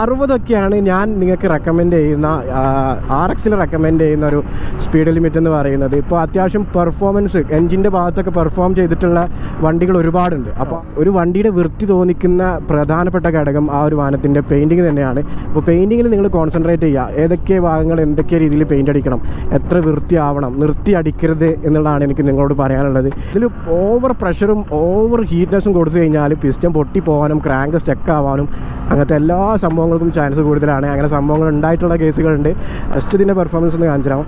അറുപതൊക്കെയാണ് ഞാൻ നിങ്ങൾക്ക് റെക്കമെൻഡ് ചെയ്യുന്ന ആർ എക്സിൽ റെക്കമെൻഡ് ചെയ്യുന്ന ഒരു സ്പീഡ് ലിമിറ്റ് എന്ന് പറയുന്നത്. ഇപ്പോൾ അത്യാവശ്യം പെർഫോമൻസ് എൻജിന്റെ ഭാഗത്തൊക്കെ പെർഫോം ചെയ്തിട്ടുള്ള വണ്ടികൾ ഒരുപാടുണ്ട്. അപ്പോൾ ഒരു വണ്ടിയുടെ വൃത്തി തോന്നിക്കുന്ന പ്രധാനപ്പെട്ട ഘടകം ആ ഒരു വാഹനത്തിന്റെ പെയിന്റിങ് തന്നെയാണ്. അപ്പോൾ പെയിന്റിങ്ങിൽ നിങ്ങൾ കോൺസെൻട്രേറ്റ് ചെയ്യുക. ഏതൊക്കെ ഭാഗങ്ങൾ എന്തൊക്കെ രീതിയിൽ പെയിന്റ് അടിക്കണം എത്ര വൃത്തിയാവണം നിർത്തി അടിക്കരുത് എന്നുള്ളതാണ് എനിക്ക് നിങ്ങളോട് പറയാനുള്ളത്. ഇതിൽ ഓവർ പ്രഷറും ഓവർ ഹീറ്റ്നെസ്സും കൊടുത്തു കഴിഞ്ഞാൽ പിസ്റ്റം പൊട്ടി പോകാനും ക്രാങ്ക് സ്റ്റക്ക് ആവാനും അങ്ങനത്തെ എല്ലാ സംഭവങ്ങൾക്കും ചാൻസ് കൂടുതലാണ്. അങ്ങനെ സംഭവങ്ങൾ ഉണ്ടായിട്ടുള്ള കേസുകളുണ്ട്. ജസ്റ്റ് ഇതിന്റെ പെർഫോമൻസ് ഒന്ന് കാണിച്ചു തരാം.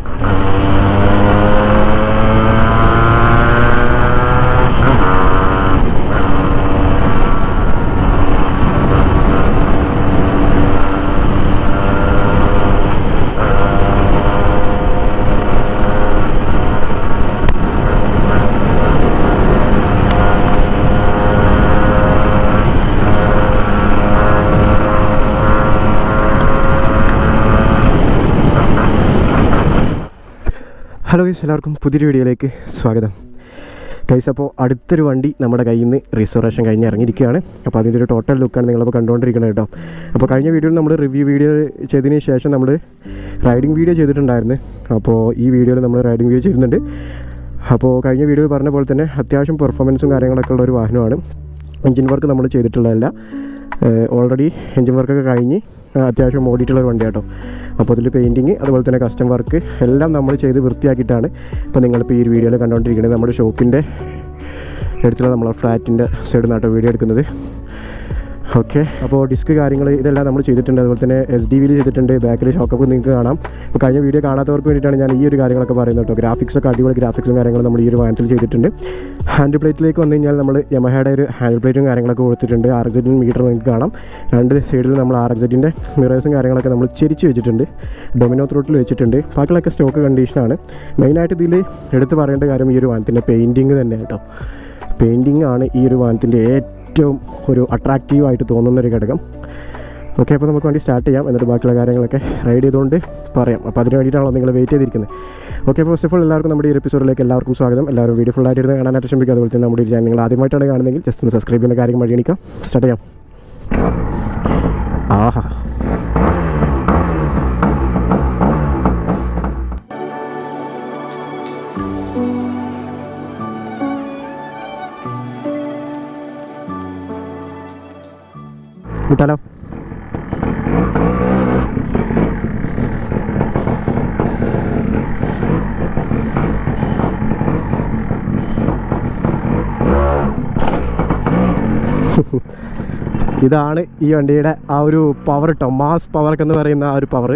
ഹലോ ഗൈസ് എല്ലാവർക്കും പുതിയൊരു വീഡിയോയിലേക്ക് സ്വാഗതം. ഗൈസ് അപ്പോൾ അടുത്തൊരു വണ്ടി നമ്മുടെ കയ്യിൽ നിന്ന് റിസർവേഷൻ കഴിഞ്ഞ് ഇറങ്ങിയിരിക്കുകയാണ്. അപ്പോൾ അതിന്റെ ഒരു ടോട്ടൽ ലുക്കാണ് നിങ്ങളിപ്പോൾ കണ്ടുകൊണ്ടിരിക്കുന്നത് കേട്ടോ. അപ്പോൾ കഴിഞ്ഞ വീഡിയോയിൽ നമ്മൾ റിവ്യൂ വീഡിയോ ചെയ്തതിന് ശേഷം നമ്മൾ റൈഡിങ് വീഡിയോ ചെയ്തിട്ടുണ്ടായിരുന്നു. അപ്പോൾ ഈ വീഡിയോയിൽ നമ്മൾ റൈഡിങ് വീഡിയോ ചെയ്യുന്നുണ്ട് അപ്പോൾ കഴിഞ്ഞ വീഡിയോയിൽ പറഞ്ഞ പോലെ തന്നെ അത്യാവശ്യം പെർഫോമൻസും കാര്യങ്ങളൊക്കെ ഉള്ള ഒരു വാഹനമാണ്. എഞ്ചിൻ വർക്ക് നമ്മൾ ചെയ്തിട്ടുള്ളതല്ല. ഓൾറെഡി എഞ്ചിൻ വർക്കൊക്കെ കഴിഞ്ഞ് അത്യാവശ്യം ഓടിയിട്ടുള്ള ഒരു വണ്ടിയാട്ടോ. അപ്പോൾ അതിൽ പെയിന്റിങ് അതുപോലെ തന്നെ കസ്റ്റം വർക്ക് എല്ലാം നമ്മൾ ചെയ്ത് വൃത്തിയാക്കിയിട്ടാണ് ഇപ്പോൾ നിങ്ങളിപ്പോൾ ഈ ഒരു വീഡിയോയിൽ കണ്ടുകൊണ്ടിരിക്കുന്നത് നമ്മുടെ ഷോപ്പിന്റെ അടുത്തുള്ള നമ്മളെ ഫ്ലാറ്റിന്റെ സൈഡിൽ നിന്നാട്ടോ വീഡിയോ എടുക്കുന്നത്. ഓക്കെ. അപ്പോൾ ഡിസ്ക് കാര്യങ്ങൾ ഇതെല്ലാം നമ്മൾ ചെയ്തിട്ടുണ്ട്. അതുപോലെ തന്നെ എസ് ഡി വിയിൽ ചെയ്തിട്ടുണ്ട്. ബാക്കിൽ ഷോക്കപ്പ് നിങ്ങൾക്ക് കാണാം. ഇപ്പോൾ കഴിഞ്ഞ വീഡിയോ കാണാത്തവർക്ക് വേണ്ടിയിട്ടാണ് ഞാൻ ഈ ഒരു കാര്യങ്ങളൊക്കെ പറയുന്നത് കേട്ടോ. ഗ്രാഫിക്സ് ഒക്കെ അടിപൊളി ഗ്രാഫിക്സും കാര്യങ്ങളും നമ്മൾ ഈ ഒരു വാഹനത്തിൽ ചെയ്തിട്ടുണ്ട്. ഹാൻഡ് പ്ലേറ്റിലേക്ക് വന്നു കഴിഞ്ഞാൽ നമ്മൾ യമഹയുടെ ഒരു ഹാൻഡ് പ്ലേറ്റും കാര്യങ്ങളൊക്കെ കൊടുത്തിട്ടുണ്ട്. ആർ എക്സറ്റിൻ മീറ്റർ നിങ്ങൾക്ക് കാണാം. രണ്ട് സൈഡിൽ നമ്മൾ ആർ എക്സറ്റിന്റെ മിറേഴ്സും കാര്യങ്ങളൊക്കെ നമ്മൾ ചിരിച്ച് വെച്ചിട്ടുണ്ട്. ഡൊമിനോ ത്രോട്ടിൽ വെച്ചിട്ടുണ്ട്. ബാക്കിലൊക്കെ സ്റ്റോക്ക് കണ്ടീഷനാണ് മെയിനായിട്ട് ഇതിൽ എടുത്ത് പറയേണ്ട കാര്യം ഈ ഒരു വാഹനത്തിന്റെ പെയിന്റിങ് തന്നെ കേട്ടോ. പെയിന്റിങ് ആണ് ഈ ഒരു വാഹനത്തിന്റെ ഏറ്റവും ഒരു അട്രാക്റ്റീവായിട്ട് തോന്നുന്ന ഒരു ഘടകം. ഓക്കെ അപ്പോൾ നമുക്ക് വേണ്ടി സ്റ്റാർട്ട് ചെയ്യാം. എന്നിട്ട് ബാക്കിയുള്ള കാര്യങ്ങളൊക്കെ റൈഡ് ചെയ്തുകൊണ്ട് പറയാം. അപ്പോൾ അതിന് വേണ്ടിയിട്ടാണല്ലോ നിങ്ങൾ വെയിറ്റ് ചെയ്തിരിക്കുന്നത്. ഓക്കെ ഫസ്റ്റ് ഓഫ് ഓൾ എല്ലാവർക്കും നമ്മുടെ ഈ എപ്പിസോഡിലേക്ക് എല്ലാവർക്കും സ്വാഗതം. എല്ലാവരും വീഡിയോ ഫുൾ ആയിട്ട് ഇരുന്ന് കാണാനായിട്ട് ശ്രമിക്കുക അതുപോലെ തന്നെ നമ്മുടെ ഈ ചാനൽ നിങ്ങൾ ആദ്യമായിട്ടാണ് കാണുന്നതെങ്കിൽ ജസ്റ്റ് ഒന്ന് സബ്സ്ക്രൈബ് ചെയ്യുന്ന കാര്യം വഴി എണിക്കാം. സ്റ്റാർട്ട് ചെയ്യാം. ആഹാ. വിട്ടാലോ ഇതാണ് ഈ വണ്ടിയുടെ ആ ഒരു പവർ കേട്ടോ മാസ് പവർ എന്ന് പറയുന്ന ആ ഒരു പവർ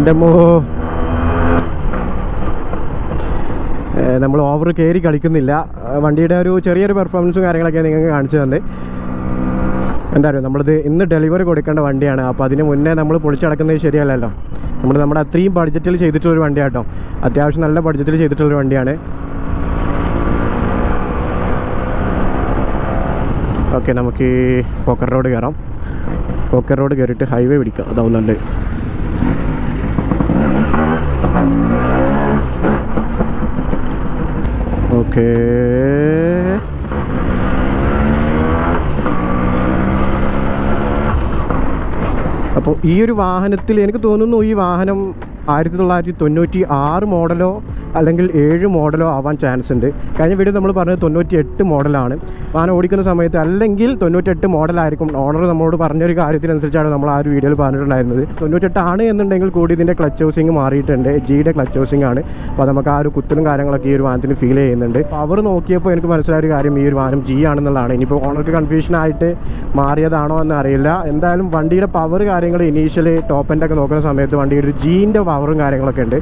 എന്റെ മോ നമ്മൾ ഓവർ കയറി കളിക്കുന്നില്ല. വണ്ടിയുടെ ഒരു ചെറിയൊരു പെർഫോമൻസും കാര്യങ്ങളൊക്കെ നിങ്ങൾക്ക് കാണിച്ചു തന്നെ എന്തായാലും നമ്മളിത് ഇന്ന് ഡെലിവറി കൊടുക്കേണ്ട വണ്ടിയാണ്. അപ്പോൾ അതിന് മുന്നേ നമ്മൾ പൊളിച്ചടക്കുന്നത് ശരിയല്ലല്ലോ. നമ്മൾ നമ്മുടെ അത്രയും ബഡ്ജറ്റിൽ ചെയ്തിട്ടുള്ളൊരു വണ്ടിയാട്ടോ. അത്യാവശ്യം നല്ല ബഡ്ജറ്റിൽ ചെയ്തിട്ടുള്ളൊരു വണ്ടിയാണ്. ഓക്കെ നമുക്ക് പോക്കർ റോഡ് കയറാം പോക്കർ റോഡ് കയറിയിട്ട് ഹൈവേ പിടിക്കാം. അതാവും ഓക്കേ അപ്പോൾ ഈ ഒരു വാഹനത്തിൽ എനിക്ക് തോന്നുന്നു ഈ വാഹനം ആയിരത്തി തൊള്ളായിരത്തി തൊണ്ണൂറ്റി ആറ് മോഡലോ അല്ലെങ്കിൽ ഏഴ് മോഡലോ ആവാൻ ചാൻസ് ഉണ്ട്. കഴിഞ്ഞ വീഡിയോ നമ്മൾ പറഞ്ഞത് തൊണ്ണൂറ്റി എട്ട് മോഡലാണ്. വാഹനം ഓടിക്കുന്ന സമയത്ത് അല്ലെങ്കിൽ തൊണ്ണൂറ്റെട്ട് മോഡലായിരിക്കും ഓണർ നമ്മളോട് പറഞ്ഞൊരു കാര്യത്തിനനുസരിച്ചാണ് നമ്മൾ ആ ഒരു വീഡിയോയിൽ പറഞ്ഞിട്ടുണ്ടായിരുന്നത്. തൊണ്ണൂറ്റെട്ടാണ് എന്നുണ്ടെങ്കിൽ കൂടി ഇതിന്റെ ക്ലച്ച് ഹൗസിങ് മാറിയിട്ടുണ്ട്. ജിയുടെ ക്ലച്ച് ഹൗസിംഗ് ആണ്. അപ്പോൾ നമുക്ക് ആ ഒരു കുത്തലും കാര്യങ്ങളൊക്കെ ഈ ഒരു വാഹനത്തിന് ഫീൽ ചെയ്യുന്നുണ്ട്. അവർ നോക്കിയപ്പോൾ എനിക്ക് മനസ്സിലായ ഒരു കാര്യം ഈ ഒരു വാഹനം ജി ആണെന്നുള്ളതാണ്. ഇനിയിപ്പോൾ ഓണർക്ക് കൺഫ്യൂഷനായിട്ട് മാറിയതാണോ എന്ന് അറിയില്ല എന്തായാലും വണ്ടിയുടെ പവർ കാര്യങ്ങൾ ഇനീഷ്യലി ടോപ്പ് ഒക്കെ നോക്കുന്ന സമയത്ത് വണ്ടിയുടെ ജീന്റെ പവറും കാര്യങ്ങളൊക്കെ ഉണ്ട്.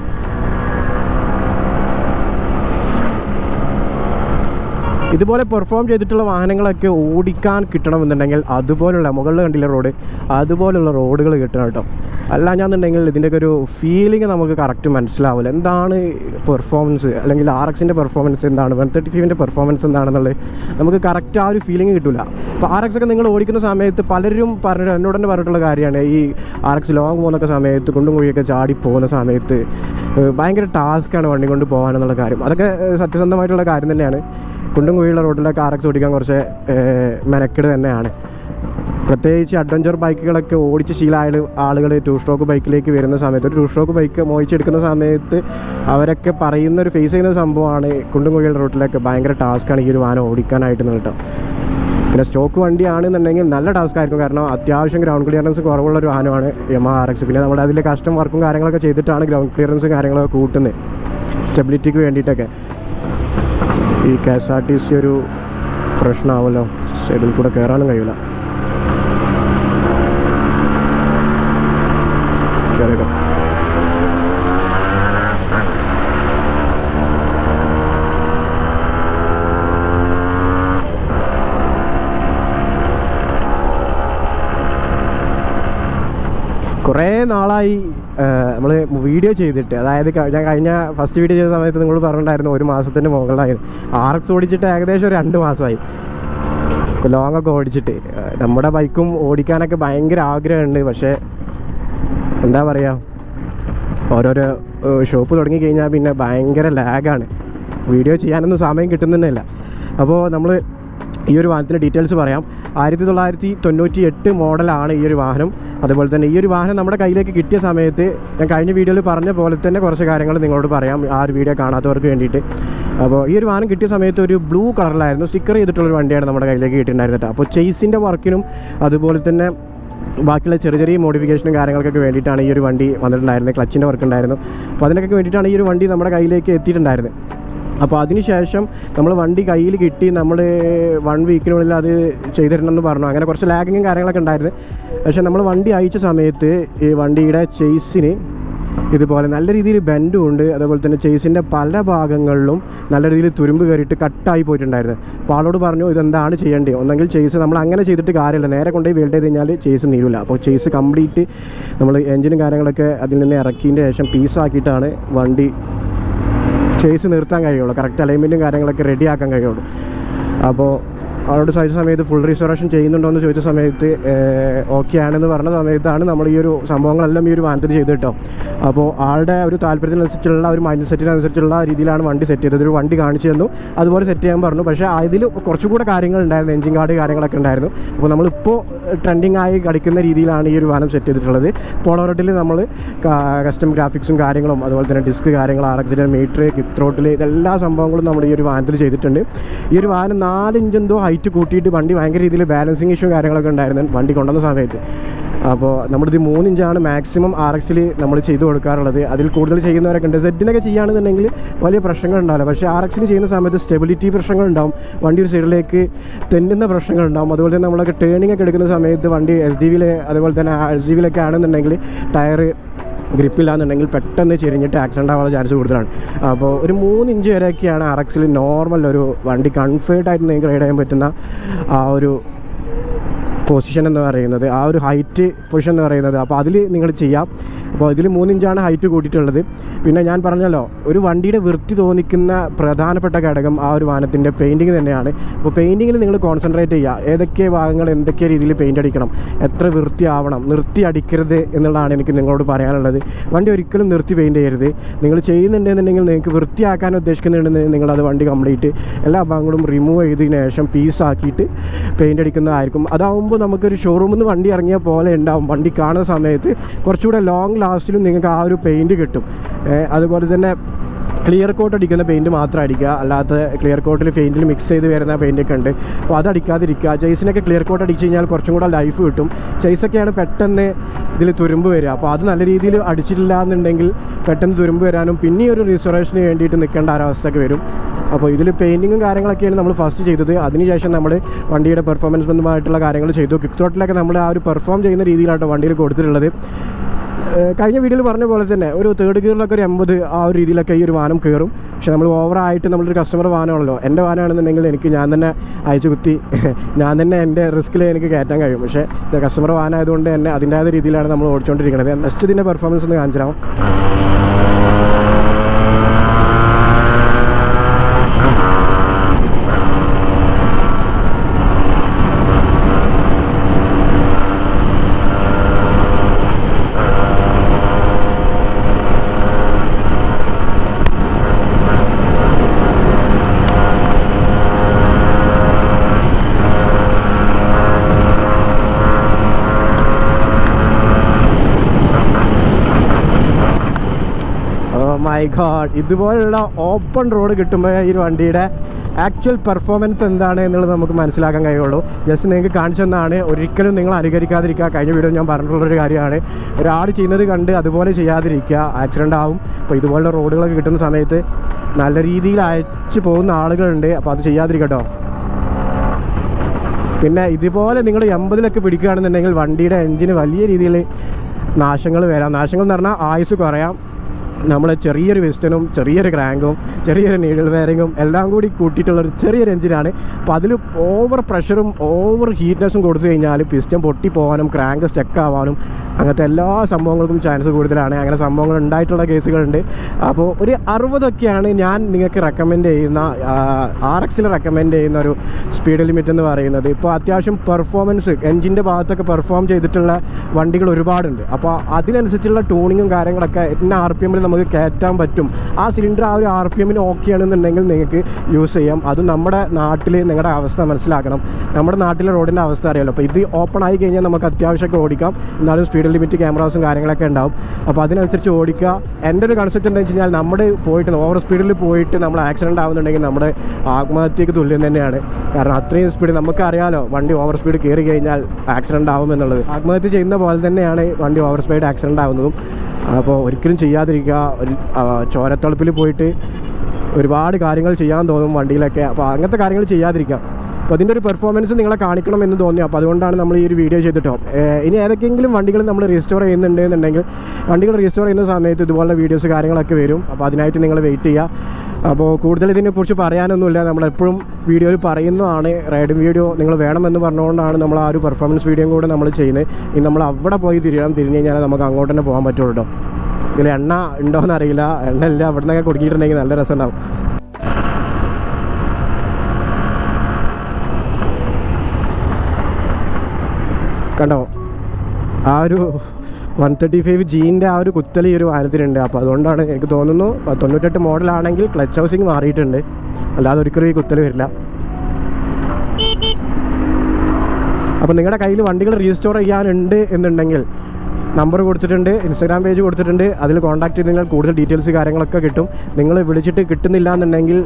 ഇതുപോലെ പെർഫോം ചെയ്തിട്ടുള്ള വാഹനങ്ങളൊക്കെ ഓടിക്കാൻ കിട്ടണമെന്നുണ്ടെങ്കിൽ അതുപോലുള്ള മുകളിൽ കണ്ടില്ല റോഡ് അതുപോലുള്ള റോഡുകൾ കിട്ടണം കേട്ടോ. അല്ല ഞാന്നുണ്ടെങ്കിൽ ഇതിന്റെയൊക്കെ ഒരു ഫീലിംഗ് നമുക്ക് കറക്റ്റ് മനസ്സിലാവില്ല. എന്താണ് പെർഫോമൻസ് അല്ലെങ്കിൽ ആർ എക്സിന്റെ പെർഫോമൻസ് എന്താണ്? വൺ തേർട്ടി ഫൈവിന്റെ പെർഫോമൻസ് എന്താണെന്നുള്ളത് നമുക്ക് കറക്റ്റ് ആ ഒരു ഫീലിംഗ് കിട്ടില്ല അപ്പോൾ ആർ എക്സ് ഒക്കെ നിങ്ങൾ ഓടിക്കുന്ന സമയത്ത് പലരും പറഞ്ഞിട്ട് എന്നോട് തന്നെ പറഞ്ഞിട്ടുള്ള കാര്യമാണ്. ഈ ആർ എക്സ് ലോങ് പോകുന്നൊക്കെ സമയത്ത് കുണ്ടും കുഴിയൊക്കെ ചാടി പോകുന്ന സമയത്ത് ഭയങ്കര ടാസ്ക്കാണ് വണ്ടി കൊണ്ട് പോകാനെന്നുള്ള കാര്യം. അതൊക്കെ സത്യസന്ധമായിട്ടുള്ള കാര്യം തന്നെയാണ്. കുണ്ടും കുഴിയുള്ള റോഡിലൊക്കെ ആർ എക്സ് ഓടിക്കാൻ കുറച്ച് മെനക്കെട് തന്നെയാണ്. പ്രത്യേകിച്ച് അഡ്വഞ്ചർ ബൈക്കുകളൊക്കെ ഓടിച്ച് ശീലമായ ആളുകൾ ടു സ്ട്രോക്ക് ബൈക്കിലേക്ക് വരുന്ന സമയത്ത് ഒരു ടു സ്ട്രോക്ക് ബൈക്ക് മോയിച്ചെടുക്കുന്ന സമയത്ത് അവരൊക്കെ പറയുന്ന ഒരു ഫേസ് ചെയ്യുന്ന സംഭവമാണ് കുണ്ടും കുഴിയുള്ള റോഡിലൊക്കെ ഭയങ്കര ടാസ്ക്കാണ് ഈ ഒരു വാഹനം ഓടിക്കാനായിട്ട് കേട്ടോ പിന്നെ സ്റ്റോക്ക് വണ്ടിയാണെന്നുണ്ടെങ്കിൽ നല്ല ടാസ്ക് ആയിരിക്കും. കാരണം അത്യാവശ്യം ഗ്രൗണ്ട് ക്ലിയറൻസ് കുറവുള്ള ഒരു വാഹനമാണ് എം ആർ എക്സ് പിന്നെ നമ്മൾ അതിൽ കസ്റ്റം വർക്കും കാര്യങ്ങളൊക്കെ ചെയ്തിട്ടാണ് ഗ്രൗണ്ട് ക്ലിയറൻസും കാര്യങ്ങളൊക്കെ കൂട്ടുന്നത്. സ്റ്റെബിലിറ്റിക്ക് വേണ്ടിയിട്ടൊക്കെ. ഈ K S R T C ഒരു പ്രശ്നമാവുമല്ലോ സൈഡിൽ കൂടെ കയറാനും കഴിയില്ല കയറിയേക്കാം കുറേ നാളായി നമ്മൾ വീഡിയോ ചെയ്തിട്ട് അതായത് ഞാൻ കഴിഞ്ഞ ഫസ്റ്റ് വീഡിയോ ചെയ്ത സമയത്ത് നിങ്ങൾ പറഞ്ഞിട്ടുണ്ടായിരുന്നു ഒരു മാസത്തിന്റെ മുകളിലായിരുന്നു ആർ എക്സ് ഓടിച്ചിട്ട് ഏകദേശം ഒരു രണ്ട് മാസമായി. ലോങ് ഒക്കെ ഓടിച്ചിട്ട്. നമ്മുടെ ബൈക്കും ഓടിക്കാനൊക്കെ ഭയങ്കര ആഗ്രഹമുണ്ട്. പക്ഷേ എന്താ പറയുക ഓരോരോ ഷോപ്പ് തുടങ്ങി കഴിഞ്ഞാൽ പിന്നെ ഭയങ്കര ലാഗാണ് വീഡിയോ ചെയ്യാനൊന്നും സമയം കിട്ടുന്നില്ല അപ്പോൾ നമ്മൾ ഈ ഒരു വാഹനത്തിന്റെ ഡീറ്റെയിൽസ് പറയാം. ആയിരത്തി തൊള്ളായിരത്തി തൊണ്ണൂറ്റി എട്ട് മോഡലാണ് ഈ ഒരു വാഹനം. അതുപോലെ തന്നെ ഈ ഒരു വാഹനം നമ്മുടെ കയ്യിലേക്ക് കിട്ടിയ സമയത്ത് ഞാൻ കഴിഞ്ഞ വീഡിയോയിൽ പറഞ്ഞ പോലെ തന്നെ കുറച്ച് കാര്യങ്ങൾ നിങ്ങളോട് പറയാം ആ ഒരു വീഡിയോ കാണാത്തവർക്ക് വേണ്ടിയിട്ട്. അപ്പോൾ ഈ ഒരു വാഹനം കിട്ടിയ സമയത്ത് ഒരു ബ്ലൂ കളറിലായിരുന്നു സ്റ്റിക്കർ ചെയ്തിട്ടുള്ള ഒരു വണ്ടിയാണ് നമ്മുടെ കയ്യിലേക്ക് കിട്ടിയിട്ടുണ്ടായിരുന്നത് അപ്പോൾ ചേസിന്റെ വർക്കിനും അതുപോലെ തന്നെ ബാക്കിയുള്ള ചെറിയ ചെറിയ മോഡിഫിക്കേഷനും കാര്യങ്ങൾക്കൊക്കെ വേണ്ടിയിട്ടാണ് ഈ ഒരു വണ്ടി വന്നിട്ടുണ്ടായിരുന്നത് ക്ലച്ചിന്റെ വർക്ക് ഉണ്ടായിരുന്നു. അപ്പോൾ അതിനൊക്കെ വേണ്ടിയിട്ടാണ് ഈ ഒരു വണ്ടി നമ്മുടെ കയ്യിലേക്ക് എത്തിയിട്ടുണ്ടായിരുന്നത്. അപ്പോൾ അതിനുശേഷം നമ്മൾ വണ്ടി കയ്യിൽ കിട്ടി നമ്മൾ വൺ വീക്കിനുള്ളിൽ അത് ചെയ്തിട്ടുണ്ടെന്ന് പറഞ്ഞു. അങ്ങനെ കുറച്ച് ലാഗിങ്ങും കാര്യങ്ങളൊക്കെ ഉണ്ടായിരുന്നു. പക്ഷേ നമ്മൾ വണ്ടി അയച്ച സമയത്ത് ഈ വണ്ടിയുടെ ചേസിന് ഇതുപോലെ നല്ല രീതിയിൽ ബെൻഡും ഉണ്ട്. അതേപോലെ തന്നെ ചേസിന്റെ പല ഭാഗങ്ങളിലും നല്ല രീതിയിൽ തുരുമ്പ് കയറിയിട്ട് കട്ടായി പോയിട്ടുണ്ടായിരുന്നു. അപ്പോൾ ആളോട് പറഞ്ഞു ഇതെന്താണ് ചെയ്യേണ്ടത്? ഒന്നെങ്കിൽ ചേസ് നമ്മൾ അങ്ങനെ ചെയ്തിട്ട് കാര്യമില്ല. നേരെ കൊണ്ടുപോയി വെൽഡ് ചെയ്ത് കഴിഞ്ഞാൽ ചേസ് നീരില്ല അപ്പോൾ ചേസ് കംപ്ലീറ്റ് നമ്മൾ എൻജിനും കാര്യങ്ങളൊക്കെ അതിൽ നിന്ന് ഇറക്കിയതിന്റെ ശേഷം പീസാക്കിയിട്ടാണ് വണ്ടി ചേസ് നിർത്താൻ കഴിയുള്ളൂ. കറക്റ്റ് അലൈൻമെന്റും കാര്യങ്ങളൊക്കെ റെഡിയാക്കാൻ കഴിയുള്ളൂ. അപ്പോൾ അവരോട് ചോദിച്ച സമയത്ത് ഫുൾ റിസർവേഷൻ ചെയ്യുന്നുണ്ടോ എന്ന് ചോദിച്ച സമയത്ത് ഓക്കെ ആണെന്ന് പറഞ്ഞ സമയത്താണ് നമ്മൾ ഈ ഒരു സംഭവങ്ങളെല്ലാം ഈ ഒരു വാഹനത്തിൽ ചെയ്ത് കേട്ടോ. അപ്പോൾ ആളുടെ ഒരു താല്പര്യത്തിനനുസരിച്ചുള്ള ഒരു മൈൻഡ് സെറ്റിനനുസരിച്ചുള്ള രീതിയിലാണ് വണ്ടി സെറ്റ് ചെയ്തത്. ഒരു വണ്ടി കാണിച്ചു തന്നു. അതുപോലെ സെറ്റ് ചെയ്യാൻ പറഞ്ഞു. പക്ഷേ അതിൽ കുറച്ചുകൂടെ കാര്യങ്ങൾ ഉണ്ടായിരുന്നു. എഞ്ചിൻ കാർഡ് കാര്യങ്ങളൊക്കെ ഉണ്ടായിരുന്നു. അപ്പോൾ നമ്മളിപ്പോൾ ട്രെൻഡിങ് ആയി കളിക്കുന്ന രീതിയിലാണ് ഈ ഒരു വാഹനം സെറ്റ് ചെയ്തിട്ടുള്ളത്. പോളോറോട്ടിൽ നമ്മൾ കസ്റ്റം ഗ്രാഫിക്സും കാര്യങ്ങളും അതുപോലെ തന്നെ ഡിസ്ക് കാര്യങ്ങൾ ആർ എക്സിൽ മീറ്റർ കിക്ക് ഇതെല്ലാ സംഭവങ്ങളും നമ്മൾ ഈ ഒരു വാഹനത്തിൽ ചെയ്തിട്ടുണ്ട്. ഈ ഒരു വാഹനം നാലിഞ്ചെന്തോ ഇഞ്ച് ഹൈറ്റ് കൂട്ടിയിട്ട് വണ്ടി ഭയങ്കര രീതിയിൽ ബാലൻസിങ് ഇഷ്യൂ കാര്യങ്ങളൊക്കെ ഉണ്ടായിരുന്നു വണ്ടി കൊണ്ടുവന്ന സമയത്ത്. അപ്പോൾ നമ്മളിത് മൂന്നിഞ്ചാണ് മാക്സിമം ആർ എക്സിൽ നമ്മൾ ചെയ്തു കൊടുക്കാറുള്ളത്. അതിൽ കൂടുതൽ ചെയ്യുന്നവരൊക്കെ ഉണ്ട്. സെറ്റിനൊക്കെ ചെയ്യുകയാണെന്നുണ്ടെങ്കിൽ വലിയ പ്രശ്നങ്ങൾ ഉണ്ടാവില്ല. പക്ഷേ ആർ എക്സിൽ ചെയ്യുന്ന സമയത്ത് സ്റ്റെബിലിറ്റി പ്രശ്നങ്ങൾ ഉണ്ടാവും. വണ്ടി ഒരു സൈഡിലേക്ക് തെന്നുന്ന പ്രശ്നങ്ങൾ ഉണ്ടാവും. അതുപോലെ തന്നെ നമ്മളൊക്കെ ടേണിംഗ് ഒക്കെ എടുക്കുന്ന സമയത്ത് വണ്ടി എസ് ഡി വിയിൽ അതുപോലെ തന്നെ എസ് ഡി വിയിലൊക്കെ ആണെന്നുണ്ടെങ്കിൽ ടയർ ഗ്രിപ്പില്ലാന്നുണ്ടെങ്കിൽ പെട്ടെന്ന് ചെരിഞ്ഞിട്ട് ആക്സിഡന്റ് ആവാനുള്ള ചാൻസ് കൂടുതലാണ്. അപ്പോൾ ഒരു മൂന്ന് ഇഞ്ച് വരെയൊക്കെയാണ് ആർ എക്സിൽ നോർമൽ ഒരു വണ്ടി കംഫേർട്ടായിട്ട് നിങ്ങൾക്ക് റൈഡ് ചെയ്യാൻ പറ്റുന്ന ആ ഒരു പൊസിഷൻ എന്ന് പറയുന്നത് ആ ഒരു ഹൈറ്റ് പൊസിഷൻ എന്ന് പറയുന്നത്. അപ്പോൾ അതിൽ നിങ്ങൾ ചെയ്യാം. അപ്പോൾ ഇതിൽ മൂന്നിഞ്ചാണ് ഹൈറ്റ് കൂട്ടിയിട്ടുള്ളത് പിന്നെ ഞാൻ പറഞ്ഞല്ലോ ഒരു വണ്ടിയുടെ വൃത്തി തോന്നിക്കുന്ന പ്രധാനപ്പെട്ട ഘടകം ആ ഒരു വാഹനത്തിന്റെ പെയിന്റിങ് തന്നെയാണ്. അപ്പോൾ പെയിന്റിങ്ങിൽ നിങ്ങൾ കോൺസെൻട്രേറ്റ് ചെയ്യുക. ഏതൊക്കെ ഭാഗങ്ങൾ എന്തൊക്കെ രീതിയിൽ പെയിന്റ് അടിക്കണം എത്ര വൃത്തിയാവണം നിർത്തി അടിക്കരുത് എന്നുള്ളതാണ് എനിക്ക് നിങ്ങളോട് പറയാനുള്ളത്. വണ്ടി ഒരിക്കലും നിർത്തി പെയിന്റ് ചെയ്യരുത്. നിങ്ങൾ ചെയ്യുന്നുണ്ടെന്നുണ്ടെങ്കിൽ നിങ്ങൾക്ക് വൃത്തിയാക്കാൻ ഉദ്ദേശിക്കുന്നുണ്ടെങ്കിൽ നിങ്ങളത് വണ്ടി കംപ്ലീറ്റ് എല്ലാ ഭാഗങ്ങളും റിമൂവ് ചെയ്തതിന് ശേഷം പീസാക്കിയിട്ട് പെയിന്റ് അടിക്കുന്നതായിരിക്കും. അതാവുമ്പോൾ നമുക്കൊരു ഷോറൂമിൽ നിന്ന് വണ്ടി ഇറങ്ങിയ പോലെ ഉണ്ടാവും. വണ്ടി കാണുന്ന സമയത്ത് കുറച്ചുകൂടെ ലോങ് ലാസ്റ്റിലും നിങ്ങൾക്ക് ആ ഒരു പെയിന്റ് കിട്ടും. അതുപോലെ തന്നെ ക്ലിയർ കോട്ട് അടിക്കുന്ന പെയിന്റ് മാത്രം അടിക്കുക. അല്ലാത്ത ക്ലിയർ കോട്ടിൽ പെയിന്റിൽ മിക്സ് ചെയ്ത് വരുന്ന പെയിന്റൊക്കെ ഉണ്ട്. അപ്പോൾ അത് അടിക്കാതിരിക്കുക. ചേസിനൊക്കെ ക്ലിയർ കോട്ട് അടിച്ച് കഴിഞ്ഞാൽ കുറച്ചും കൂടെ ലൈഫ് കിട്ടും. ചേസൊക്കെയാണ് പെട്ടെന്ന് ഇതിൽ തുരുമ്പ് വരിക. അപ്പോൾ അത് നല്ല രീതിയിൽ അടിച്ചിട്ടില്ല എന്നുണ്ടെങ്കിൽ പെട്ടെന്ന് തുരുമ്പ് വരാനും പിന്നെ ഒരു റിസർവേഷന് വേണ്ടിയിട്ട് നിൽക്കേണ്ട ഒരവസ്ഥയൊക്കെ വരും. അപ്പോൾ ഇതിൽ പെയിന്റിങ്ങും കാര്യങ്ങളൊക്കെയാണ് നമ്മൾ ഫസ്റ്റ് ചെയ്തത്. അതിനുശേഷം നമ്മൾ വണ്ടിയുടെ പെർഫോമൻസ് ബന്ധമായിട്ടുള്ള കാര്യങ്ങൾ ചെയ്തു. കിക്ക് തോട്ടിലൊക്കെ നമ്മൾ ആ ഒരു പെർഫോം ചെയ്യുന്ന രീതിയിലാണ് വണ്ടിയിൽ കൊടുത്തിട്ടുള്ളത്. കഴിഞ്ഞ വീഡിയോയിൽ പറഞ്ഞ പോലെ തന്നെ ഒരു തേർഡ് ഗിയറിലൊക്കെ ഒരു എൺപത് ആ ഒരു രീതിയിലൊക്കെ ഈ ഒരു വാനം കയറും. പക്ഷെ നമ്മൾ ഓവറായിട്ട് നമ്മളൊരു കസ്റ്റമർ വാഹനമാണല്ലോ. എന്റെ വാഹനമാണെന്നുണ്ടെങ്കിൽ എനിക്ക് ഞാൻ തന്നെ അയച്ചു കുത്തി ഞാൻ തന്നെ എന്റെ റിസ്ക്കിൽ എനിക്ക് കയറ്റാൻ കഴിയും. പക്ഷേ കസ്റ്റമർ വാനായതുകൊണ്ട് തന്നെ അതിന്റേതായ രീതിയിലാണ് നമ്മൾ ഓടിച്ചുകൊണ്ടിരിക്കുന്നത്. നെക്സ്റ്റ് ഇതിന്റെ പെർഫോമൻസ് ഒന്ന് കാണിച്ചു മൈ ഗോഡ് ഇതുപോലുള്ള ഓപ്പൺ റോഡ് കിട്ടുമ്പോൾ ഈ വണ്ടിയുടെ ആക്ച്വൽ പെർഫോമൻസ് എന്താണ് എന്നുള്ളത് നമുക്ക് മനസ്സിലാക്കാൻ കഴിയുള്ളൂ. ജസ്റ്റ് നിങ്ങൾക്ക് കാണിച്ചു തന്നാണ്. ഒരിക്കലും നിങ്ങൾ അനുകരിക്കാതിരിക്കുക. കഴിഞ്ഞ വീഡിയോ ഞാൻ പറഞ്ഞിട്ടുള്ളൊരു കാര്യമാണ്. ഒരാൾ ചെയ്യുന്നത് കണ്ട് അതുപോലെ ചെയ്യാതിരിക്കുക. ആക്സിഡന്റ് ആവും. അപ്പോൾ ഇതുപോലുള്ള റോഡുകളൊക്കെ കിട്ടുന്ന സമയത്ത് നല്ല രീതിയിൽ അയച്ചു പോകുന്ന ആളുകളുണ്ട്. അപ്പോൾ അത് ചെയ്യാതിരിക്കട്ടോ. പിന്നെ ഇതുപോലെ നിങ്ങൾ എൺപതിലൊക്കെ പിടിക്കുകയാണെന്നുണ്ടെങ്കിൽ വണ്ടിയുടെ എഞ്ചിന് വലിയ രീതിയിൽ നാശങ്ങൾ വരാം. നാശങ്ങൾ എന്ന് പറഞ്ഞാൽ ആയുസ് കുറയാം. നമ്മൾ ചെറിയൊരു വെസ്റ്റനും ചെറിയൊരു ക്രാങ്കും ചെറിയൊരു നീഡിൽ വയറിങ്ങും എല്ലാം കൂടി കൂട്ടിയിട്ടുള്ളൊരു ചെറിയൊരു എഞ്ചിനാണ് അപ്പോൾ അതിൽ ഓവർ പ്രഷറും ഓവർ ഹീറ്റ്നെസ്സും കൊടുത്തു കഴിഞ്ഞാൽ പിസ്റ്റം പൊട്ടി പോകാനും ക്രാങ്ക് സ്റ്റക്ക് ആവാനും അങ്ങനത്തെ എല്ലാ സംഭവങ്ങൾക്കും ചാൻസ് കൂടുതലാണ്. അങ്ങനെ സംഭവങ്ങൾ ഉണ്ടായിട്ടുള്ള കേസുകളുണ്ട്. അപ്പോൾ ഒരു അറുപതൊക്കെയാണ് ഞാൻ നിങ്ങൾക്ക് റെക്കമെൻഡ് ചെയ്യുന്ന ആർ എക്സിൽ റെക്കമെൻഡ് ചെയ്യുന്ന ഒരു സ്പീഡ് ലിമിറ്റ് എന്ന് പറയുന്നത്. ഇപ്പോൾ അത്യാവശ്യം പെർഫോമൻസ് എൻജിന്റെ ഭാഗത്തൊക്കെ പെർഫോം ചെയ്തിട്ടുള്ള വണ്ടികൾ ഒരുപാടുണ്ട്. അപ്പോൾ അതിനനുസരിച്ചുള്ള ട്യൂണിങ്ങും കാര്യങ്ങളൊക്കെ എന്നെ ആർ പി എമ്മിൽ നമുക്ക് കയറ്റാൻ പറ്റും. ആ സിലിണ്ടർ ആ ഒരു ആർ പി എമ്മിന് ഓക്കെ ആണെന്നുണ്ടെങ്കിൽ നിങ്ങൾക്ക് യൂസ് ചെയ്യാം. അത് നമ്മുടെ നാട്ടിൽ നിങ്ങളുടെ അവസ്ഥ മനസ്സിലാക്കണം. നമ്മുടെ നാട്ടിലെ റോഡിന്റെ അവസ്ഥ അറിയാമല്ലോ അപ്പോൾ ഇത് ഓപ്പൺ ആയി കഴിഞ്ഞാൽ നമുക്ക് അത്യാവശ്യമൊക്കെ ഓടിക്കാം. എന്നാലും സ്പീഡ് ലിമിറ്റ് ക്യാമറാസും കാര്യങ്ങളൊക്കെ ഉണ്ടാവും. അപ്പോൾ അതിനനുസരിച്ച് ഓടിക്കുക. എന്റെ ഒരു കൺസെപ്റ്റ് എന്താ വെച്ച് കഴിഞ്ഞാൽ നമ്മുടെ പോയിട്ട് ഓവർ സ്പീഡിൽ പോയിട്ട് നമ്മൾ ആക്സിഡന്റ് ആവുന്നുണ്ടെങ്കിൽ നമ്മുടെ ആത്മഹത്യക്ക് തുല്യം തന്നെയാണ്. കാരണം അത്രയും സ്പീഡ് നമുക്കറിയാമല്ലോ വണ്ടി ഓവർ സ്പീഡ് കയറി കഴിഞ്ഞാൽ ആക്സിഡന്റ് ആവുമെന്നുള്ളത് ആത്മഹത്യ ചെയ്യുന്ന പോലെ തന്നെയാണ് വണ്ടി ഓവർ സ്പീഡ് ആക്സിഡന്റ് ആവുന്നതും. അപ്പോൾ ഒരിക്കലും ചെയ്യാതിരിക്കുക. ഒരു ചോരത്തളപ്പിൽ പോയിട്ട് ഒരുപാട് കാര്യങ്ങൾ ചെയ്യാൻ തോന്നും വണ്ടിയിലൊക്കെ. അപ്പോൾ അങ്ങനത്തെ കാര്യങ്ങൾ ചെയ്യാതിരിക്കുക. അപ്പോൾ അതിന്റെ ഒരു പെർഫോമൻസ് നിങ്ങളെ കാണിക്കണം എന്ന് തോന്നി. അപ്പോൾ അതുകൊണ്ടാണ് നമ്മൾ ഈ ഒരു വീഡിയോ ചെയ്തിട്ടോ. ഇനി ഏതൊക്കെയെങ്കിലും വണ്ടികൾ നമ്മൾ റീസ്റ്റോർ ചെയ്യുന്നുണ്ട് എന്നുണ്ടെങ്കിൽ വണ്ടികൾ റീസ്റ്റോർ ചെയ്യുന്ന സമയത്ത് ഇതുപോലുള്ള വീഡിയോസ് കാര്യങ്ങളൊക്കെ വരും. അപ്പോൾ അതിനായിട്ട് നിങ്ങൾ വെയിറ്റ് ചെയ്യുക അപ്പോൾ കൂടുതൽ ഇതിനെക്കുറിച്ച് പറയാനൊന്നുമില്ല. നമ്മളെപ്പോഴും വീഡിയോയിൽ പറയുന്നതാണ്. റൈഡിങ് വീഡിയോ നിങ്ങൾ വേണമെന്ന് പറഞ്ഞുകൊണ്ടാണ് നമ്മൾ ആ ഒരു പെർഫോമൻസ് വീഡിയോയും കൂടെ നമ്മൾ ചെയ്യുന്നത്. ഇനി നമ്മൾ അവിടെ പോയി തിരിയണം. തിരിഞ്ഞ് കഴിഞ്ഞാൽ നമുക്ക് അങ്ങോട്ട് തന്നെ പോകാൻ പറ്റുള്ളൂ കേട്ടോ ഇതിൽ എണ്ണ ഉണ്ടോയെന്നറിയില്ല എണ്ണ ഇല്ല അവിടെ നിന്നൊക്കെ കൊടുക്കിയിട്ടുണ്ടെങ്കിൽ നല്ല രസം കണ്ടോ? ആ ഒരു വൺ തേർട്ടി ഫൈവ് ജീന്റെ ആ ഒരു കുത്തലി ഒരു വാരത്തിലുണ്ട്. അപ്പോൾ അതുകൊണ്ടാണ് എനിക്ക് തോന്നുന്നു തൊണ്ണൂറ്റെട്ട് മോഡലാണെങ്കിൽ ക്ലച്ച് ഹൗസിങ് മാറിയിട്ടുണ്ട്. അല്ലാതെ ഒരിക്കലും ഈ കുത്തൽ വരില്ല. അപ്പോൾ നിങ്ങളുടെ കയ്യിൽ വണ്ടികൾ റീസ്റ്റോർ ചെയ്യാനുണ്ട് എന്നുണ്ടെങ്കിൽ നമ്പർ കൊടുത്തിട്ടുണ്ട് ഇൻസ്റ്റാഗ്രാം പേജ് കൊടുത്തിട്ടുണ്ട്. അതിൽ കോൺടാക്ട് ചെയ്ത് നിങ്ങൾ കൂടുതൽ ഡീറ്റെയിൽസ് കാര്യങ്ങളൊക്കെ കിട്ടും. നിങ്ങൾ വിളിച്ചിട്ട് കിട്ടുന്നില്ല എന്നുണ്ടെങ്കിൽ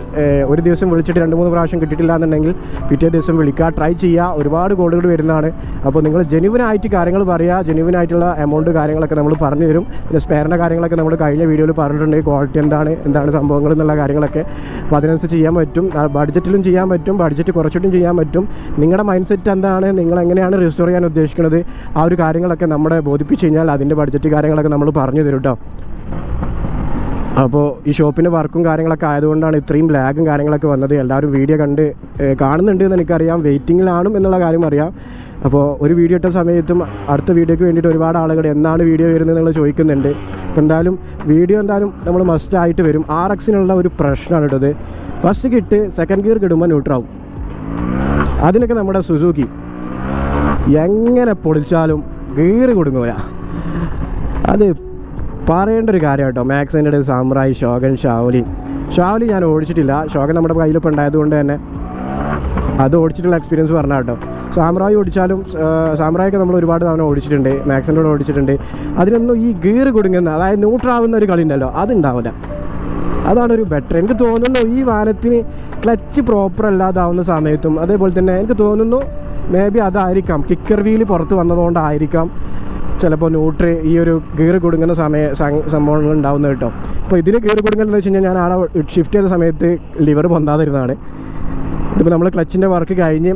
ഒരു ദിവസം വിളിച്ചിട്ട് രണ്ട് മൂന്ന് പ്രാവശ്യം കിട്ടിയിട്ടില്ല എന്നുണ്ടെങ്കിൽ പിറ്റേ ദിവസം വിളിക്കുക. ട്രൈ ചെയ്യുക. ഒരുപാട് കോളുകൾ വരുന്നതാണ്. അപ്പോൾ നിങ്ങൾ ജെനുവിനായിട്ട് കാര്യങ്ങൾ പറയുക. ജെനുവിനായിട്ടുള്ള എമൗണ്ട് കാര്യങ്ങളൊക്കെ നമ്മൾ പറഞ്ഞു തരും. പിന്നെ സ്പെയറിന്റെ കാര്യങ്ങളൊക്കെ നമ്മൾ കഴിഞ്ഞ വീഡിയോയിൽ പറഞ്ഞിട്ടുണ്ട്. ക്വാളിറ്റി എന്താണ് എന്താണ് സംഭവങ്ങൾ എന്നുള്ള കാര്യങ്ങളൊക്കെ. അപ്പോൾ അതിനനുസരിച്ച് ചെയ്യാൻ പറ്റും. ബഡ്ജറ്റിലും ചെയ്യാൻ പറ്റും. ബഡ്ജറ്റ് കുറച്ചിട്ടും ചെയ്യാൻ പറ്റും. നിങ്ങളുടെ മൈൻഡ് സെറ്റ് എന്താണ്? നിങ്ങൾ എങ്ങനെയാണ് റിസ്റ്റോർ ചെയ്യാൻ ഉദ്ദേശിക്കുന്നത്? ആ ഒരു കാര്യങ്ങളൊക്കെ നമ്മളെ ബോധിപ്പിച്ച് അതിന്റെ ബഡ്ജറ്റ് കാര്യങ്ങളൊക്കെ നമ്മൾ പറഞ്ഞു തരും കേട്ടോ അപ്പോൾ ഈ ഷോപ്പിന്റെ വർക്കും കാര്യങ്ങളൊക്കെ ആയതുകൊണ്ടാണ് ഇത്രയും ലാഗും കാര്യങ്ങളൊക്കെ വന്നത്. എല്ലാവരും വീഡിയോ കണ്ട് കാണുന്നുണ്ട് എന്ന് എനിക്കറിയാം. വെയിറ്റിങ്ങിലാണും എന്നുള്ള കാര്യം അറിയാം. അപ്പോൾ ഒരു വീഡിയോ ഇട്ട സമയത്തും അടുത്ത വീഡിയോയ്ക്ക് വേണ്ടിയിട്ട് ഒരുപാട് ആളുകൾ എന്നാണ് വീഡിയോ വരുന്നത് എന്നുള്ളത് ചോദിക്കുന്നുണ്ട്. അപ്പോൾ എന്തായാലും വീഡിയോ എന്തായാലും നമ്മൾ മസ്റ്റ് ആയിട്ട് വരും. ആർ എക്സിനുള്ള ഒരു പ്രശ്നമാണ് ഇട്ടത് ഫസ്റ്റ് കിട്ട് സെക്കൻഡ് ഗിയർ കിടുമ്പോൾ ന്യൂട്രാവും അതിനൊക്കെ നമ്മുടെ സുസൂക്കി എങ്ങനെ പൊളിച്ചാലും ഗിയർ കൊടുങ്ങൂല. അത് പറയേണ്ട ഒരു കാര്യം കേട്ടോ മാക്സിന്റെ സാമ്രായ് ഷോഗൻ ഷാവലിൻ ഷാവലിൻ ഞാൻ ഓടിച്ചിട്ടില്ല. ഷോഗൻ നമ്മുടെ കയ്യിലിപ്പോൾ ഉണ്ടായതുകൊണ്ട് തന്നെ അത് ഓടിച്ചിട്ടുള്ള എക്സ്പീരിയൻസ് പറഞ്ഞ കേട്ടോ സാമ്രായി ഓടിച്ചാലും സാമ്രായൊക്കെ നമ്മൾ ഒരുപാട് തവണ ഓടിച്ചിട്ടുണ്ട്. മാക്സിന്റെ കൂടെ ഓടിച്ചിട്ടുണ്ട്. അതിനൊന്നും ഈ ഗീർ കുടുങ്ങുന്ന അതായത് ന്യൂട്രാവുന്ന ഒരു കളി ഉണ്ടല്ലോ അതുണ്ടാവില്ല. അതാണ് ഒരു ബെറ്റർ എനിക്ക് തോന്നുന്നു ഈ വാനത്തിന് ക്ലച്ച് പ്രോപ്പർ അല്ലാതാവുന്ന സമയത്തും അതേപോലെ തന്നെ എനിക്ക് തോന്നുന്നു മേ ബി അതായിരിക്കാം. കിക്കർ വീൽ പുറത്ത് വന്നതുകൊണ്ടായിരിക്കാം. ചിലപ്പോൾ ന്യൂട്രി ഈ ഒരു ഗിയർ കൊടുങ്ങുന്ന സമയ സംഭവങ്ങൾ ഉണ്ടാവുന്നത് കേട്ടോ. അപ്പോൾ ഇതിന് ഗിയർ കൊടുങ്ങലെന്ന് വെച്ച് കഴിഞ്ഞാൽ ഞാൻ ആടെ ഷിഫ്റ്റ് ചെയ്ത സമയത്ത് ലിവർ പൊന്താതിരുന്നതാണ്. ഇതിപ്പോൾ നമ്മൾ ക്ലച്ചിന്റെ വർക്ക് കഴിഞ്ഞ്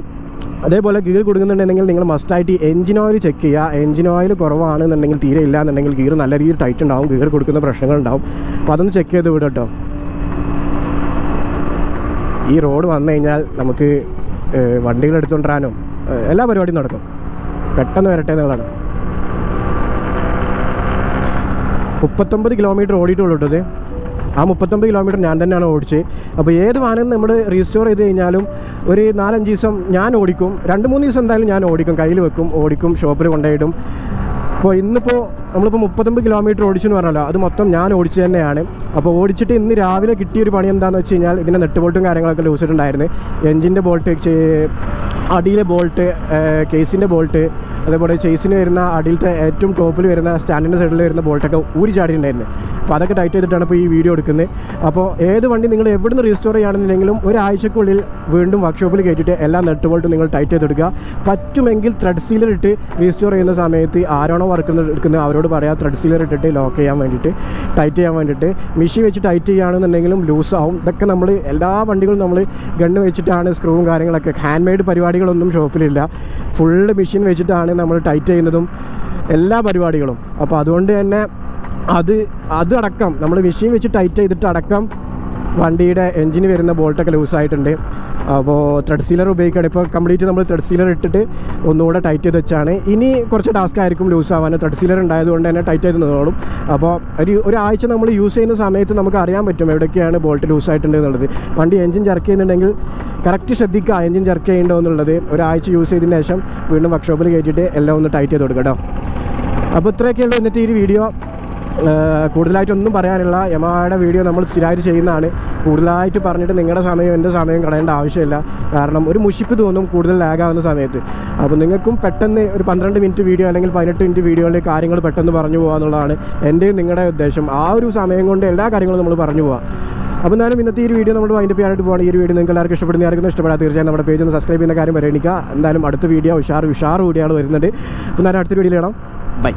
അതേപോലെ ഗീർ കൊടുക്കുന്നുണ്ടെങ്കിൽ നിങ്ങൾ മസ്റ്റായിട്ട് എഞ്ചിൻ ഓയിൽ ചെക്ക് ചെയ്യുക. എഞ്ചിൻ ഓയിൽ കുറവാണെന്നുണ്ടെങ്കിൽ തീരെ ഇല്ല എന്നുണ്ടെങ്കിൽ ഗീർ നല്ല രീതിയിൽ ടൈറ്റ് ഉണ്ടാവും. ഗീർ കൊടുക്കുന്ന പ്രശ്നങ്ങളുണ്ടാവും അപ്പോൾ അതൊന്ന് ചെക്ക് ചെയ്ത് വിടും കേട്ടോ. ഈ റോഡ് വന്നു കഴിഞ്ഞാൽ നമുക്ക് വണ്ടികൾ എടുത്തുകൊണ്ടിരാനും എല്ലാ പരിപാടിയും നടക്കും. പെട്ടെന്ന് വരട്ടെ എന്നുള്ളതാണ്. മുപ്പത്തൊമ്പത് കിലോമീറ്റർ ഓടിയിട്ടുള്ളൂ ആ മുപ്പത്തൊമ്പത് കിലോമീറ്റർ ഞാൻ തന്നെയാണ് ഓടിച്ചത്. അപ്പോൾ ഏത് വാഹനം നമ്മൾ റീസ്റ്റോർ ചെയ്ത് കഴിഞ്ഞാലും ഒരു നാലഞ്ച് ദിവസം ഞാൻ ഓടിക്കും. രണ്ട് മൂന്ന് ദിവസം എന്തായാലും ഞാൻ ഓടിക്കും. കയ്യിൽ വെക്കും ഓടിക്കും ഷോപ്പിൽ കൊണ്ടുപോയിടും. അപ്പോൾ ഇന്നിപ്പോൾ നമ്മളിപ്പോൾ മുപ്പത്തൊമ്പത് കിലോമീറ്റർ ഓടിച്ചു എന്ന് പറഞ്ഞല്ലോ. അത് മൊത്തം ഞാൻ ഓടിച്ചു തന്നെയാണ്. അപ്പോൾ ഓടിച്ചിട്ട് ഇന്ന് രാവിലെ കിട്ടിയൊരു പണി എന്താണെന്ന് വെച്ച് കഴിഞ്ഞാൽ ഇതിന്റെ നെട്ട് ബോൾട്ടും കാര്യങ്ങളൊക്കെ ലൂസിട്ടുണ്ടായിരുന്നു. എഞ്ചിന്റെ ബോൾട്ട് അടിയിലെ ബോൾട്ട് കേസിന്റെ ബോൾട്ട് അതേപോലെ ചേസിന് വരുന്ന അടിയിലത്തെ ഏറ്റവും ടോപ്പിൽ വരുന്ന സ്റ്റാൻഡിന്റെ സൈഡിൽ വരുന്ന ബോൾട്ടൊക്കെ ഊരി ചാടിയിട്ടുണ്ടായിരുന്നു. അപ്പോൾ അതൊക്കെ ടൈറ്റ് ചെയ്തിട്ടാണ് ഇപ്പോൾ ഈ വീഡിയോ എടുക്കുന്നത്. അപ്പോൾ ഏത് വണ്ടി നിങ്ങൾ എവിടെ നിന്ന് റീസ്റ്റോർ ചെയ്യുകയാണെന്നുണ്ടെങ്കിലും ഒരാഴ്ചക്കുള്ളിൽ വീണ്ടും വർക്ക്ഷോപ്പിൽ കയറ്റിയിട്ട് എല്ലാ നെട്ട് ബോൾട്ടും നിങ്ങൾ ടൈറ്റ് ചെയ്തെടുക്കുക. പറ്റുമെങ്കിൽ ത്രെഡ് സീലർ ഇട്ട് റീസ്റ്റോർ ചെയ്യുന്ന സമയത്ത് ആരാണോ വർക്ക് എടുക്കുന്നത് അവരോട് പറയാം. ത്രെഡ് സീലർ ഇട്ടിട്ട് ലോക്ക് ചെയ്യാൻ വേണ്ടിയിട്ട് ടൈറ്റ് ചെയ്യാൻ വേണ്ടിയിട്ട്. മെഷീൻ വെച്ച് ടൈറ്റ് ചെയ്യുകയാണെന്നുണ്ടെങ്കിലും ലൂസ് ആവും. ഇതൊക്കെ നമ്മൾ എല്ലാ വണ്ടികളും നമ്മൾ ഗണ്ണ് വെച്ചിട്ടാണ് സ്ക്രൂവും കാര്യങ്ങളൊക്കെ. ഹാൻഡ് മെയ്ഡ് പരിപാടികളൊന്നും ഷോപ്പിലില്ല ഫുള്ള് മെഷീൻ വെച്ചിട്ടാണ് നമ്മൾ ടൈറ്റ് ചെയ്യുന്നതും എല്ലാ പരിപാടികളും. അപ്പോൾ അതുകൊണ്ട് തന്നെ അത് അത് അടക്കം നമ്മൾ മെഷീൻ വെച്ച് ടൈറ്റ് ചെയ്തിട്ട് അടക്കം വണ്ടിയുടെ എൻജിന് വരുന്ന ബോൾട്ടൊക്കെ ലൂസായിട്ടുണ്ട് അപ്പോൾ ത്രെഡ് സീലർ ഉപയോഗിക്കുകയാണ് ഇപ്പോൾ കംപ്ലീറ്റ് നമ്മൾ ത്രെഡ് സീലർ ഇട്ടിട്ട് ഒന്നുകൂടെ ടൈറ്റ് ചെയ്ത് വെച്ചാണ്. ഇനി കുറച്ച് ടാസ്ക് ആയിരിക്കും ലൂസ് ആവാൻ. ത്രെഡ് സീലർ ഉണ്ടായതുകൊണ്ട് തന്നെ ടൈറ്റ് ചെയ്ത് നിന്നോളും. അപ്പോൾ ഒരു ഒരാഴ്ച നമ്മൾ യൂസ് ചെയ്യുന്ന സമയത്ത് നമുക്ക് അറിയാൻ പറ്റും എവിടെയൊക്കെയാണ് ബോൾട്ട് ലൂസായിട്ടുണ്ട് എന്നുള്ളത്. വണ്ടി എഞ്ചിൻ ചർക്ക് ചെയ്യുന്നുണ്ടെങ്കിൽ കറക്റ്റ് ശ്രദ്ധിക്കുക എഞ്ചിൻ ചർക്ക് ചെയ്യേണ്ടോ എന്നുള്ളത്. ഒരാഴ്ച യൂസ് ചെയ്തതിന് ശേഷം വീണ്ടും വർക്ക്ഷോപ്പിൽ കയറ്റിയിട്ട് എല്ലാം ഒന്ന് ടൈറ്റ് ചെയ്ത് കൊടുക്കുക കേട്ടോ അപ്പോൾ ഇത്രയൊക്കെയുള്ളൂ എന്നിട്ട് ഈ വീഡിയോ കൂടുതലായിട്ടൊന്നും പറയാനുള്ള യമഹയുടെ വീഡിയോ നമ്മൾ സ്ഥിരമായിട്ട് ചെയ്യുന്നതാണ്. കൂടുതലായിട്ട് പറഞ്ഞിട്ട് നിങ്ങളുടെ സമയം എന്റെ സമയം കളയേണ്ട ആവശ്യമില്ല. കാരണം ഒരു മുഷിപ്പ് തോന്നും കൂടുതൽ ലാഗാവുന്ന സമയത്ത്. അപ്പോൾ നിങ്ങൾക്കും പെട്ടെന്ന് ഒരു പന്ത്രണ്ട് മിനിറ്റ് വീഡിയോ അല്ലെങ്കിൽ പതിനെട്ട് മിനിറ്റ് വീഡിയോയിലെ കാര്യങ്ങൾ പെട്ടെന്ന് പറഞ്ഞു പോകുക എന്നുള്ളതാണ് എന്റെയും നിങ്ങളുടെ ഉദ്ദേശം. ആ ഒരു സമയം കൊണ്ട് എല്ലാ കാര്യങ്ങളും നമ്മൾ പറഞ്ഞു പോവാം. അപ്പോൾ എന്തായാലും ഇന്നത്തെ ഈ വീഡിയോ നമ്മൾ വൈൻഡപ്പ് ചെയ്യാനായിട്ട് പോകണം ഈ വീഡിയോ നിങ്ങൾക്ക് എല്ലാവർക്കും ഇഷ്ടപ്പെടുന്ന ആർക്കും ഇഷ്ടപ്പെടാത്ത തീർച്ചയായും നമ്മുടെ പേജ് ഒന്ന് സബ്സ്ക്രൈബ് ചെയ്യുന്ന കാര്യം പരിഗണിക്കുക എന്തായാലും അടുത്ത വീഡിയോ ഉഷാർ ഉഷാർ വീഡിയോ വരുന്നുണ്ട് അപ്പോൾ എന്തായാലും അടുത്ത വീഡിയോ കാണാം. ബൈ